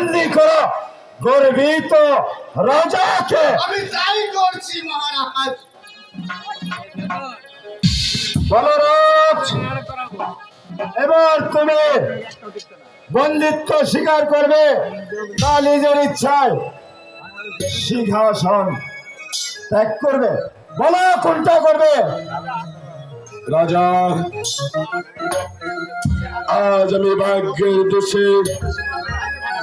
বন্দি করো। গর্বিত রাজাকে। আমি তাই করছি মহারাজ। বলরাজ এবার তুমি বন্দিত্ব স্বীকার করবে না নিজের ইচ্ছায়। সিংহাসন ত্যাগ করবে। বলো কোনটা করবে? রাজা আজ আমি ভাগ্যের দোষে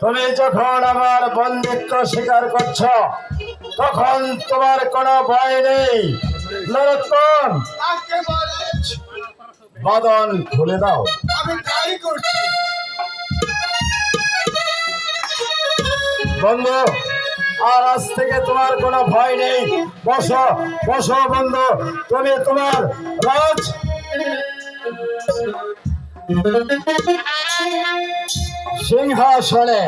তুমি যখন আমার বন্দিত্ব স্বীকার করছ তখন তোমার কোনো ভয় নেই। নরোত্তম বাদন খুলে দাও। আমি তাই করছি। বন্ধু আর আজ থেকে তোমার কোনো ভয় নেই। বসো বসো বন্ধু তুমি তোমার রাজ। সিংহাসনে